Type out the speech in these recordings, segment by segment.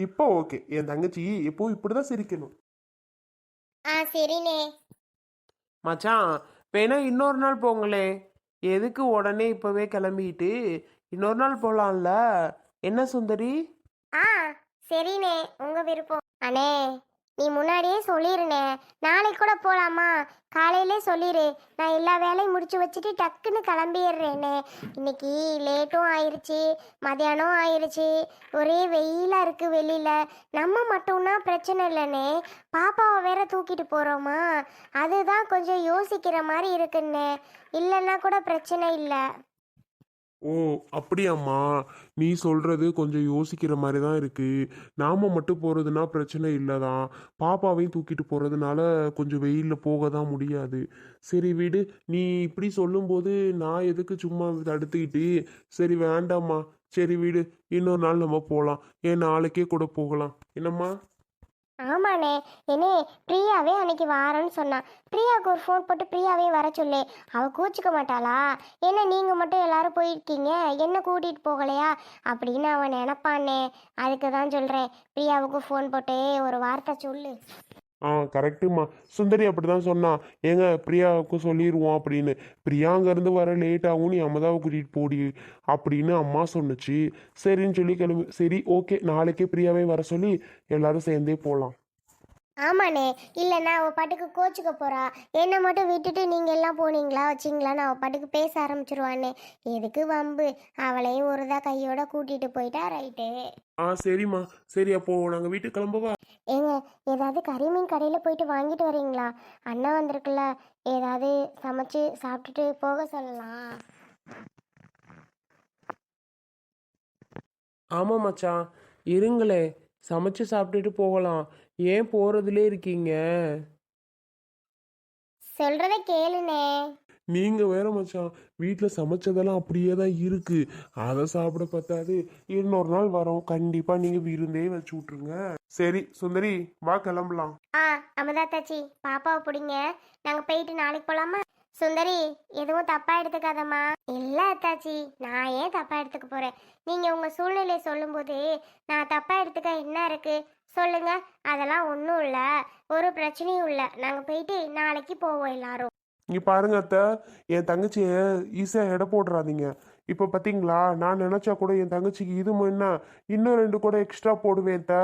இப்போ ஓகே. என் தங்கச்சி எப்போ இப்படிதான் சிரிக்கணும். ஆ சரிண்ணே. மச்சான் வேணா இன்னொரு நாள் போங்களே. எதுக்கு உடனே இப்போவே கிளம்பிட்டு இன்னொரு நாள் போகலாம்ல என்ன சுந்தரி? ஆ சரிண்ணே. உங்க விருப்பம். அண்ணே. நீ முன்னாடியே சொல்லிருனே. நாளைக்கு கூட போலாமா? காலையிலே சொல்லிடு நான் எல்லா வேலையும் முடிச்சு வச்சுட்டு டக்குன்னு கிளம்பிடுறேண்ணே இன்னைக்கு லேட்டும் ஆயிடுச்சு மதியானம் ஆயிடுச்சு ஒரே வெயிலாக இருக்கு வெளியில. நம்ம மட்டும்னா பிரச்சனை இல்லைண்ணே பாப்பாவை வேற தூக்கிட்டு போறோமா? அதுதான் கொஞ்சம் யோசிக்கிற மாதிரி இருக்குண்ணே இல்லைன்னா கூட பிரச்சனை இல்லை. ஓ அப்படியாம்மா. நீ சொல்கிறது கொஞ்சம் யோசிக்கிற மாதிரி தான் இருக்குது நாம் மட்டும் போகிறதுனா பிரச்சனை இல்லதான் பாப்பாவையும் தூக்கிட்டு போகிறதுனால கொஞ்சம் வெயிலில் போக தான் முடியாது. சரி விடு. நீ இப்படி சொல்லும்போது நான் எதுக்கு சும்மா தடுத்துக்கிட்டு சரி வேண்டாம்மா. சரி வீடு. இன்னொரு நாள் நம்ம போகலாம் ஏன் நாளைக்கே கூட போகலாம். என்னம்மா? ஆமாண்ணே. என்னே பிரியாவே அன்னைக்கு வாரேன்னு சொன்னான் பிரியாவுக்கு ஒரு ஃபோன் போட்டு பிரியாவே வர சொல்லு. அவள் கூச்சிக்க மாட்டாளா? என்ன நீங்கள் மட்டும் எல்லாரும் போயிருக்கீங்க. என்ன கூட்டிகிட்டு போகலையா? அப்படின்னு அவன் நினப்பானே. அதுக்கு தான் சொல்கிறேன் பிரியாவுக்கு ஃபோன் போட்டே ஒரு வார்த்தை சொல்லு. ஆ கரெக்டுமா சுந்தரி அப்படிதான் சொன்னான் ஏங்க பிரியாவுக்கும் சொல்லிடுவோம் அப்படின்னு. பிரியா அங்கேருந்து வர லேட் ஆகும் நீ அம்மதாவை கூட்டிகிட்டு போடி அப்படின்னு அம்மா சொன்னுச்சு. சரின்னு சொல்லி கிளம்பி சரி ஓகே நாளைக்கே பிரியாவே வர சொல்லி எல்லாரும் சேர்ந்தே போகலாம் ஆமாண்ணே. இல்லைன்னா அவள் பாட்டுக்கு கோச்சுக்க போறா. என்னை மட்டும் விட்டுட்டு நீங்கள் எல்லாம் போனீங்களா வச்சிங்களான்னு அவள் பாட்டுக்கு பேச ஆரம்பிச்சிருவானே எதுக்கு வம்பு? அவளையும் ஒரு தான் கையோட கூட்டிட்டு போயிட்டா ரைட்டு. ஆ சரிம்மா. சரி அப்போ நாங்கள் வீட்டுக்கு கிளம்பவா? ஏங்க ஏதாவது கறிமீன் கடையில் போயிட்டு வாங்கிட்டு வரீங்களா? அண்ணா வந்திருக்குல்ல. ஏதாவது சமைச்சு சாப்பிட்டுட்டு போக சொல்லலாம். ஆமாம் மச்சான். இருங்களே. சமைச்சு சாப்பிட்டுட்டு போகலாம். ஏன் போகிறதுலே இருக்கீங்க? சொல்றத கேளுனே. நீங்கள் வேற மச்சான் வீட்டில் சமைச்சதெல்லாம் அப்படியே தான் இருக்கு. அதை சாப்பிட பத்தாது. இன்னொரு நாள் வரோம். கண்டிப்பாக நீங்கள் விருந்தே வச்சு விட்ருங்க சரி சுந்தரி வா கிளம்பலாம். ஆ அமுதா தாச்சி பாப்பாவை பிடிங்க. நாங்கள் போயிட்டு நாளைக்கு போலாமா? சுந்தரி எதுவும் தப்பா எடுத்துக்காதம்மா. இல்ல அத்தாச்சி நான் ஏன் தப்பா எடுத்துக்க போறேன்? நீங்க உங்க சூழ்நிலையை சொல்லும்போது நான் தப்பா எடுத்துக்க என்ன இருக்கு? சொல்லுங்க. அதெல்லாம் ஒன்றும் இல்லை. ஒரு பிரச்சனையும் இல்லை. நாங்கள் போயிட்டு நாளைக்கு போவோம் எல்லாரும். இங்கே பாருங்க அத்தை. என் தங்கச்சியை ஈஸியாக எடை போடுறாதீங்க இப்போ பார்த்தீங்களா நான் நினச்சா கூட என் தங்கச்சிக்கு இது என்ன இன்னும் ரெண்டு கூட எக்ஸ்ட்ரா போடுவேன் அத்தை.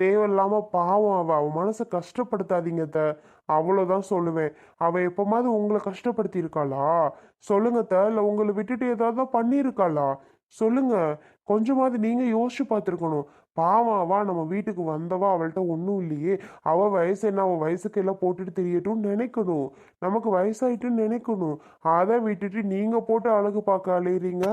தேவையில்லாமல் பாவம் அவ. அவ மனசை கஷ்டப்படுத்தாதீங்க அத்தை. அவ்வளோதான் சொல்லுவேன். அவள் எப்போமாவது உங்களை கஷ்டப்படுத்தி இருக்காளா சொல்லுங்க அத்தை. இல்லை உங்களை விட்டுட்டு ஏதாவது பண்ணியிருக்காளா? சொல்லுங்க. கொஞ்சமாவது நீங்கள் யோசிச்சு பார்த்துருக்கணும். பாவம் அவ நம்ம வீட்டுக்கு வந்தவா அவள்கிட்ட ஒன்றும் இல்லையே. அவ வயசு என்ன? அவ வயசுக்கு எல்லாம் போட்டுட்டு தெரியட்டும்னு நினைக்கணும். நமக்கு வயசாயிட்டுன்னு நினைக்கணும். அதை விட்டுட்டு நீங்க போட்டு அழகு பார்க்க அலையிறீங்க?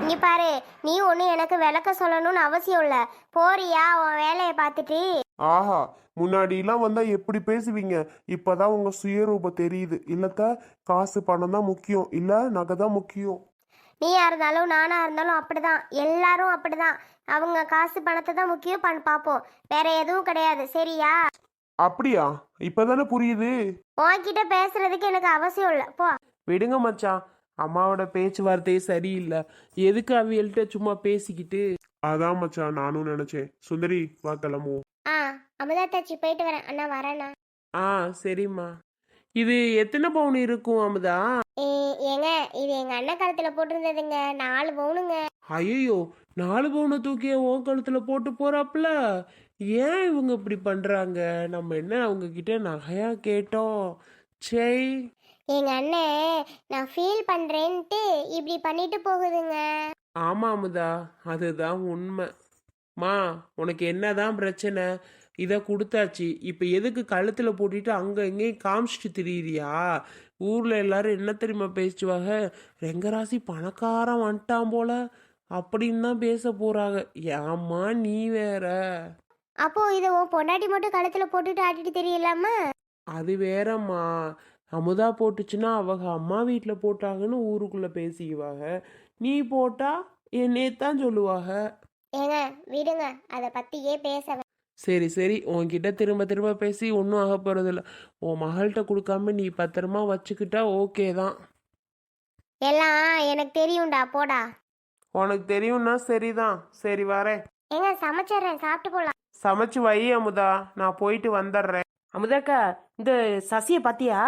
இங்க பாரு நீ ஒன்று எனக்கு விளக்க சொல்லணும்னு அவசியம் இல்லை. போறியா? உன் வேலையை பார்த்துட்டு. ஆஹா முன்னாடிலாம் வந்தா எப்படி பேசுவீங்க? இப்பதான் உங்க சுயரூபம் தெரியுது. இல்லத்த காசு பணம் தான் முக்கியம். இல்ல நகை தான் முக்கியம். நீயா இருந்தாலும் நானா இருந்தாலும் அப்படிதான். எல்லாரும் அப்படிதான். அவங்க காசு பணத்தை தான் முக்கியம் பண்ண பார்ப்போம் வேற எதுவும் கிடையாது. சரியா? அப்படியா? இப்பதானே புரியுது. உன்கிட்ட பேசுறதுக்கு எனக்கு அவசியம் இல்லை. போ. விடுங்க மச்சான். அம்மாவோட பேச்சுவார்த்தையே சரியில்லை. எதுக்கு அவியல்கிட்ட சும்மா பேசிக்கிட்டு? அதான் மச்சான் நானும் நினைச்சேன். சுந்தரி வா கிளம்புவோம். ஆ அமுதா தாச்சி போயிட்டு வரேன். அண்ணா வரேண்ணா ஆ சரிம்மா. இது எத்தனை பவுன் இருக்கும் அமுதா? ஏங்க இது எங்க அண்ணன் காலத்துல போட்டிருந்ததுங்க. நாலு பவுனுங்க. ஐயோ நாலு பவுனை தூக்கி ஓ கழுத்துல போட்டு போறாப்புல? ஏன் இவங்க இப்படி பண்றாங்க? நம்ம என்ன அவங்க கிட்ட நகையா கேட்டோம். சே. எங்க அண்ணன் நான் ஃபீல் பண்றேன்ட்டு இப்படி பண்ணிட்டு போகுதுங்க. ஆமா அமுதா. அதுதான் உண்மை. மா உனக்கு என்னதான் பிரச்சனை? இதை கொடுத்தாச்சு. இப்போ எதுக்கு கழுத்தில் போட்டுட்டு அங்கே இங்கேயும் காமிச்சிட்டு திரியிறியா? ஊரில் எல்லாரும் என்ன தெரியுமா பேசுவாங்க? ரெங்கராசி பணக்காரன் வந்துட்டான் போல அப்படின்னு தான் பேச போகிறாங்க ஏம்மா நீ வேற. அப்போ இதை உன் பொண்டாட்டி மட்டும் கழுத்துல போட்டுட்டு ஆட்டிட்டு தெரியலாமா? அது வேறம்மா. அமுதா போட்டுச்சுன்னா அவங்க அம்மா வீட்டில் போட்டாங்கன்னு ஊருக்குள்ளே பேசிக்குவாங்க. நீ போட்டா என்னையத்தான் சொல்லுவாங்க. ஏங்க விடுங்க. அதை பத்தியே பேச சரி சரி. உன்கிட்ட திரும்ப திரும்ப பேசி ஒன்றும் ஆக போகிறதில்ல உன் மகள்கிட்ட கொடுக்காம நீ பத்திரமா வச்சுக்கிட்டா ஓகே தான். எல்லாம் எனக்கு தெரியும்டா. போடா. உனக்கு தெரியும்னா சரிதான். சரி வரேன். ஏங்க சமைச்சிடுறேன். சாப்பிட்டு போலாம். சமைச்சு வை அமுதா. நான் போயிட்டு வந்துடுறேன். அமுதாக்கா இந்த சசியை பாத்தியா?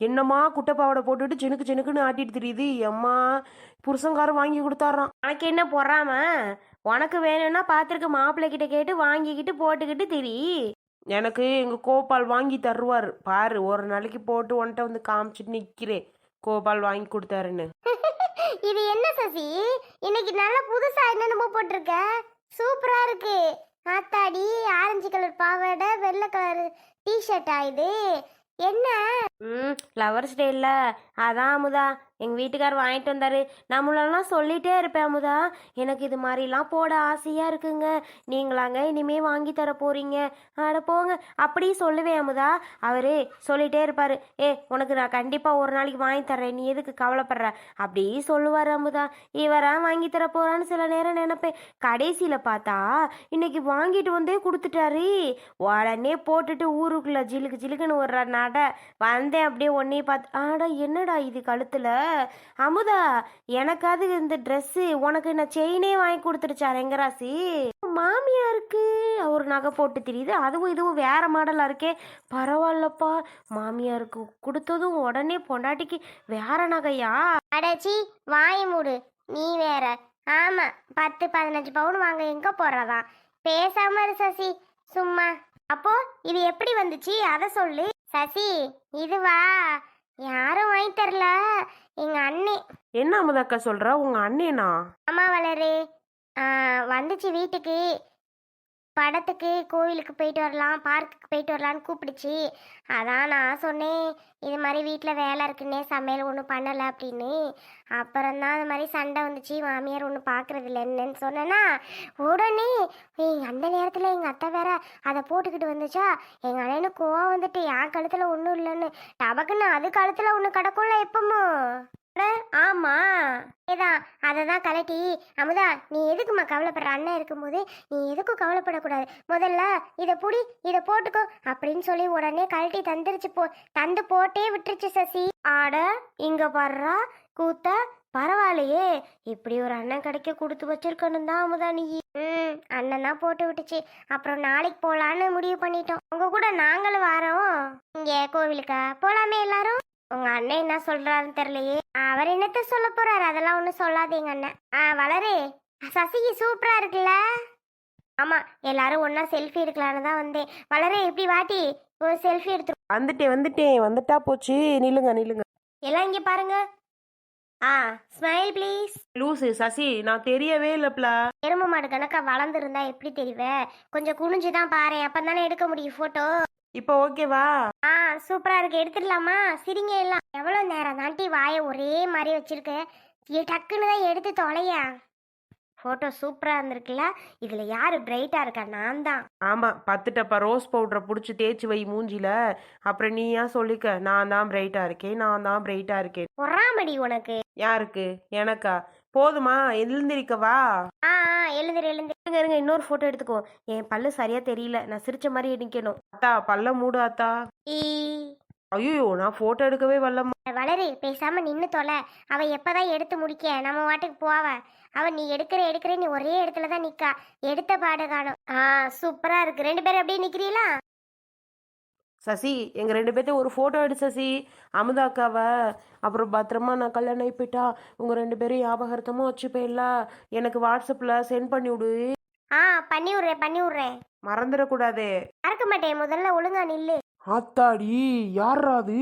என்னம்மா குட்டைப்பாவடை போட்டுட்டு சினுக்கு சினுக்குன்னு ஆட்டிட்டு தெரியுது. அம்மா புருஷங்காரன் வாங்கி கொடுத்தாராம். உனக்கு என்ன பொறாம? உனக்கு வேணும்னா பார்த்துருக்க மாப்பிள்ளை கிட்ட கேட்டு வாங்கிக்கிட்டு போட்டுக்கிட்டு தெரி. எனக்கு எங்க கோபால் வாங்கி தருவார். பாரு ஒரு நாளைக்கு போட்டு உன்கிட்ட வந்து காமிச்சிட்டு நிக்கிறேன் கோபால் வாங்கி கொடுத்தாருன்னு. இது என்ன சசி? இன்னைக்கு நல்ல புதுசா என்னென்னமோ போட்டிருக்க? சூப்பரா இருக்கு. ஆத்தாடி ஆரஞ்சு கலர் பாவாடை வெள்ளை கலர் டிஷர்ட்டா இது? என்ன? ம் ஃப்ளவர்ஸ் டே இல்லை அதான் அமுதா. எங்கள் வீட்டுக்கார் வாங்கிட்டு வந்தாரு. நம்மளெல்லாம் சொல்லிட்டே இருப்பேன் அமுதா. எனக்கு இது மாதிரிலாம் போட ஆசையாக இருக்குங்க. நீங்களாங்க இனிமே வாங்கி தர போறீங்க. அட போங்க. அப்படி சொல்லுவேன் அமுதா. அவரு சொல்லிட்டே இருப்பாரு. ஏ உனக்கு நான் கண்டிப்பாக ஒரு நாளைக்கு வாங்கி தர்றேன். நீ எதுக்கு கவலைப்படுற? அப்படி சொல்லுவார் அமுதா. இவரா வாங்கி தர போறான்னு சில நேரம் நினைப்பேன். கடைசியில் பார்த்தா இன்னைக்கு வாங்கிட்டு வந்தே கொடுத்துட்டாரு. உடனே போட்டுட்டு ஊருக்குள்ள ஜிலுக்கு ஜிலுக்குன்னு ஒரு நட. வந்தேன் அப்படியே ஒன்னே பார்த்து ஆடா என்னடா இது கழுத்துல? அமுதா எனக்காவது இந்த ட்ரெஸ்ஸு உனக்கு நான் செயினே வாங்கி கொடுத்துருச்சா ரெங்கராசி? மாமியாருக்கு ஒரு நகை போட்டு தெரியுது. அதுவும் இதுவும் வேற மாடலா இருக்கே. பரவாயில்லப்பா. மாமியாருக்கு கொடுத்ததும் உடனே பொண்டாட்டிக்கு வேற நகையா? அடச்சி வாய் மூடு. நீ வேற. ஆமா பத்து பதினஞ்சு பவுன் வாங்க எங்க போறதா? பேசாம இரு சசி. சும்மா. அப்போ இது எப்படி வந்துச்சு? அத சொல்லு. சசி இதுவா யாரும் வாங்கி தரல. எங்க அண்ணே. என்ன அமுதாக்கா சொல்ற? உங்க அண்ணேனா? அம்மா வளரு. வந்துச்சு வீட்டுக்கு. படத்துக்கு கோவிலுக்கு போயிட்டு வரலாம் பார்க்குக்கு போயிட்டு வரலான்னு கூப்பிடுச்சு. அதான் நான் சொன்னேன் இது மாதிரி வீட்டில் வேலை இருக்குன்னே சமையல் ஒன்றும் பண்ணலை அப்படின்னு. அப்புறம்தான் அது மாதிரி சண்டை வந்துச்சு மாமியார் ஒன்றும் பார்க்குறது இல்லைன்னு சொன்னேன்னா உடனே அந்த நேரத்தில் எங்கள் அத்தை வேற அதை போட்டுக்கிட்டு வந்துச்சா? எங்கள் அண்ணனுக்கு கோவம் வந்துட்டு என் கழுத்தில் ஒன்றும் இல்லைன்னு. டபக்குன்னு அது கழுத்தில் ஒன்று கிடக்கும்ல எப்பமோ. ஆமா. ஏதான் அதை தான் கலட்டி. அமுதா நீ எதுக்கும்மா கவலைப்படுற? அண்ணன் இருக்கும்போது நீ எதுக்கும் கவலைப்படக்கூடாது. முதல்ல இதை புடி இதை போட்டுக்கோ அப்படின்னு சொல்லி உடனே கழட்டி தந்துருச்சு போ தந்து போட்டே விட்டுருச்சு சசி. ஆட இங்க பாடுறா கூத்த. பரவாயில்லையே. இப்படி ஒரு அண்ணன் கிடைக்க கொடுத்து வச்சிருக்கணும் தான் அமுதா நீ. ம் அண்ணன் தான் போட்டு விட்டுச்சு. அப்புறம் நாளைக்கு போகலான்னு முடிவு பண்ணிட்டோம். உங்க கூட நாங்களும் வரோம். இங்க கோவிலுக்கா? போலாமே எல்லாரும்? உங்க அண்ணன் என்ன சொல்றாருன்னு தெரியலையே. அவர் என்னத்த சொல்ல போறாரு? அதெல்லாம் ஒன்றும் சொல்லாதீங்க அண்ணன். ஆ வளரு. சசிக்கு சூப்பரா இருக்குல்ல? ஆமா எல்லாரும் ஒண்ணா செல்ஃபி எடுக்கலான்னு தான் வந்தேன். வளரே எப்படி வாட்டி? ஒரு செல்ஃபி எடுத்து வந்துட்டேன் வந்துட்டேன். வந்துட்டா போச்சு. நில்லுங்க நில்லுங்க. எல்லாம் இங்க பாருங்க. ஆ ஸ்மைல் ப்ளீஸ் லூசு சசி நான் தெரியவே இல்லப்ல. எருமை மாடு கணக்கா வளர்ந்துருந்தா எப்படி தெரிவே கொஞ்சம் குனிஞ்சு தான் பாரு அப்பந்தானே எடுக்க முடியும் போட்டோ இப்போ ஓகேவா? ஆ சூப்பரா இருக்கு. எடுத்துடலாமா? சிரிங்க எல்லாம். எவ்வளவு நேரம்? தாண்டி வாயை ஒரே மாதிரி வச்சிருக்க. ஏ, டக்குன்னு தான் எடுத்து தொலையா? போட்டோ சூப்பரா இருந்திருக்குல்ல. இதுல யாரு பிரைட்டா இருக்கா? நான் தான். ஆமா பத்து டப்பா ரோஸ் பவுடரை பிடிச்சி தேய்ச்சி வை மூஞ்சில. அப்புறம் நீ ஏன் சொல்லிக்க? நான் தான் பிரைட்டா இருக்கேன். நான் தான் பிரைட்டா இருக்கேன். பொறாமடி உனக்கு. யாருக்கு? எனக்கா? போதுமா? எழுந்திரிக்கவா? ஆ ஆ, எழுந்துரு எழுந்துரு. இருங்க இருங்க இன்னொரு போட்டோ எடுத்துக்கோ. என் பல்லு சரியா தெரியல. நான் சிரிச்ச மாதிரி நிக்கணும் அத்தா பல்ல மூடு அத்தா ஈ. ஐயோ நான் போட்டோ எடுக்கவே வரலம்மா. வளரு பேசாம நின்னு தொலை. அவ எப்பதான் எடுத்து முடிக்க? நம்ம வாட்டுக்கு போவ. அவ நீ எடுக்கிற எடுக்கிற நீ ஒரே இடத்துல தான் நிக்கா. எடுத்த பாடு காணும். ஆ சூப்பரா இருக்கு. ரெண்டு பேரும் அப்படியே நிக்கிறீங்களா? சசி எங்க ரெண்டு பேர்த்தையும் ஒரு போட்டோ எடு சசி. அமுதா அக்காவை அப்புறம் பத்திரமா நான் கல்யாணம் ஆகி போயிட்டா உங்க ரெண்டு பேரும் ஞாபகார்த்தமா வச்சுப்பேன்ல. எனக்கு வாட்ஸ்அப்ல சென்ட் பண்ணி விடு. ஆ பண்ணி விடுறேன் பண்ணி விடுறேன் மறந்துடக்கூடாது. மறக்க மாட்டேன் முதல்ல ஒழுங்கா நில்லு. ஆத்தாடி யாரா அது?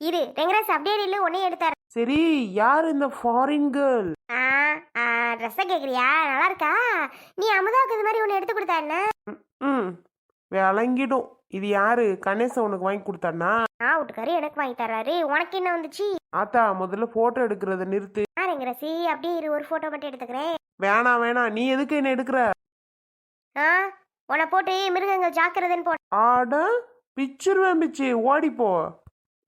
இரு ரெங்கராஜ் அப்படியே நில்லு உன்னையும் எடுத்தாரு சரி யார் இந்த ஃபாரின் கேர்ள் ஆ ஆ ட்ரெஸ்ஸை கேக்குறியா? நல்லா இருக்கா? நீ அமுதாவுக்கு இது மாதிரி ஒன்று எடுத்து கொடுத்தா என்ன? ம். விளங்கிடும். இது யாரு? கணேசன் உனக்கு வாங்கி கொடுத்தானா? ஆ வீட்டுக்காரு எனக்கு வாங்கி தர்றாரு. உனக்கு என்ன வந்துச்சு? ஆத்தா முதல்ல போட்டோ எடுக்கிறத நிறுத்து. ஆ ரெங்கராசி அப்படியே இரு ஒரு போட்டோ மட்டும் எடுத்துக்கிறேன். வேணாம் வேணாம் நீ எதுக்கு என்ன எடுக்கிற? ஆ உன்னை போட்டு மிருகங்கள் ஜாக்கிரதைன்னு போட்டு ஆட பிச்சிருவேன் பிச்சு. ஓடிப்போ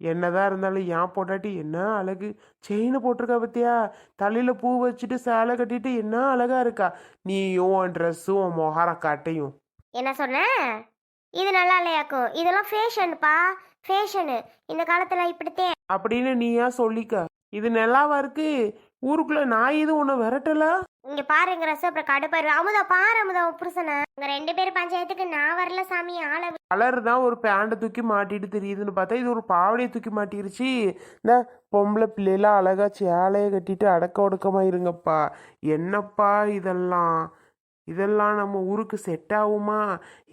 என்னதான் இருந்தாலும் ஏன் பொண்டாட்டி என்ன அழகு. செயின் போட்டிருக்கா பத்தியா? தலையில பூ வச்சுட்டு சேலை கட்டிட்டு என்ன அழகா இருக்கா? நீயும் உன் ட்ரெஸ்ஸும் உன் மொஹார காட்டையும் என்ன சொன்ன? இது நல்லா இல்லையாக்கும் இதெல்லாம் ஃபேஷன்ப்பா ஃபேஷனு இந்த காலத்துல இப்படித்தே அப்படின்னு நீயா சொல்லிக்க? இது நல்லாவா இருக்கு? ஊருக்குள்ள நான் எதுவும் உன்னை விரட்டல? இங்க பாருங்க ரசம் அப்புறம் கடுப்பாரு அமுதா பாரு அமுதா உன் புருஷனை. உங்க ரெண்டு பேரும் பஞ்சாயத்துக்கு நான் வரல சாமி ஆளை கலர் தான் ஒரு பேண்டை தூக்கி மாட்டிட்டு தெரியுதுன்னு பார்த்தா இது ஒரு பாவடையை தூக்கி மாட்டிருச்சு. இந்த பொம்பளை பிள்ளைலாம் அழகா சேலையை கட்டிட்டு அடக்க ஒடுக்கமா இருங்கப்பா. என்னப்பா இதெல்லாம்? இதெல்லாம் நம்ம ஊருக்கு செட் ஆகுமா?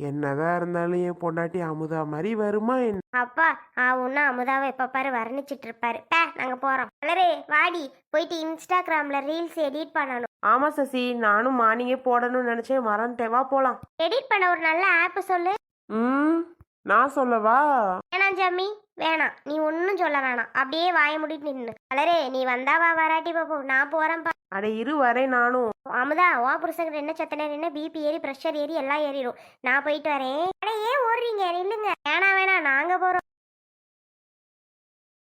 என்னதான் இருந்தாலும் என் பொண்டாட்டி அமுதா மாதிரி வருமா என்ன அப்பா ஆவுன்னா அமுதாவை எப்ப பாரு வர்ணிச்சிட்டு இருப்பாரு. பே நாங்க போறோம். மலரே வாடி போயிட்டு இன்ஸ்டாகிராம்ல ரீல்ஸ் எடிட் பண்ணணும். ஆமா சசி நானும் மார்னிங்கே போடணும்னு நினைச்சேன். மறந்துட்டேன் வா போலாம். எடிட் பண்ண ஒரு நல்ல ஆப் சொல்லு. ம் நான் சொல்லவா? வேணாம் ஜாமி வேணாம். நீ ஒன்றும் சொல்ல வேணாம். அப்படியே வாய மூடிட்டு நின்று மலரே நீ வந்தாவா வராட்டி பாப்போம். நான் போறேன்ப்பா. அட இரு வரேன் நானும். அமுதா அவா புருஷங்க என்ன சத்தனை என்ன பிபி ஏறி ப்ரெஷர் ஏறி எல்லாம் ஏறிடும் நான் போயிட்டு வரேன். அட ஏன் ஓடுறீங்க? நில்லுங்க. வேணாம் வேணாம். நாங்க போறோம்.